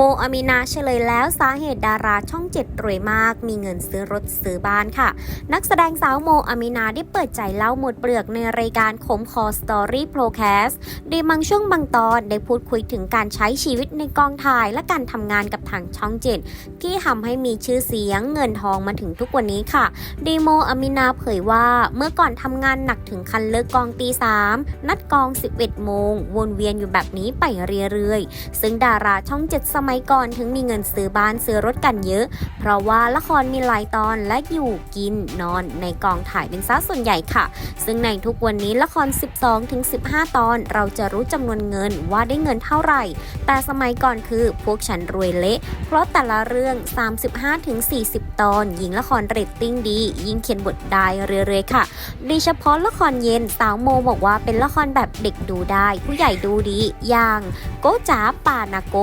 โมอามินาเฉลยแล้วสาเหตุดาราช่องเจ็ดรวยมาก มีเงินซื้อรถซื้อบ้านค่ะ นักแสดงสาวโมอามินาได้เปิดใจเล่าหมดเปลือกในรายการขมคอสตอรี่โปรแคสโดยบางช่วงบางตอนได้พูดคุยถึงการใช้ชีวิตในกองถ่ายและการทำงานกับทางช่องเจ็ดที่ทำให้มีชื่อเสียงเงินทองมาถึงทุกวันนี้ค่ะดีโมอามินาเผยว่าเมื่อก่อนทำงานหนักถึงคันเลิกกองตีสามนัดกอง 11โมงวนเวียนอยู่แบบนี้ไปเรื่อยๆซึ่งดาราช่องเจ็ดสมมัยก่อนถึงมีเงินซื้อบ้านซื้อรถกันเยอะ เพราะว่าละครมีหลายตอนและอยู่กินนอนในกองถ่ายเป็นซะส่วนใหญ่ค่ะ ซึ่งในทุกวันนี้ละคร 12ถึง15 ตอน เราจะรู้จำนวนเงินว่าได้เงินเท่าไหร่ แต่สมัยก่อนคือพวกฉันรวยเละ เพราะแต่ละเรื่อง 35-40 ตอน ยิงละครเรตติ้งดี ยิ่งเขียนบทได้เรื่อยๆค่ะโดยเฉพาะละครเย็นสาวโมบอกว่าเป็นละครแบบเด็กดูได้ ผู้ใหญ่ดูดีอย่างโกจ๋าปานาโก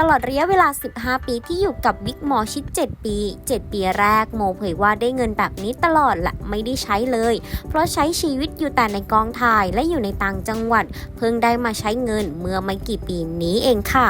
ตลอดระยะเวลา 15 ปีที่อยู่กับวิกหมอชิด 7 ปี 7 ปีแรกโมเผยว่าได้เงินแบบนี้ตลอดและไม่ได้ใช้เลย เพราะใช้ชีวิตอยู่แต่ในกองถ่ายและอยู่ในต่างจังหวัด เพิ่งได้มาใช้เงินเมื่อไม่กี่ปีนี้เองค่ะ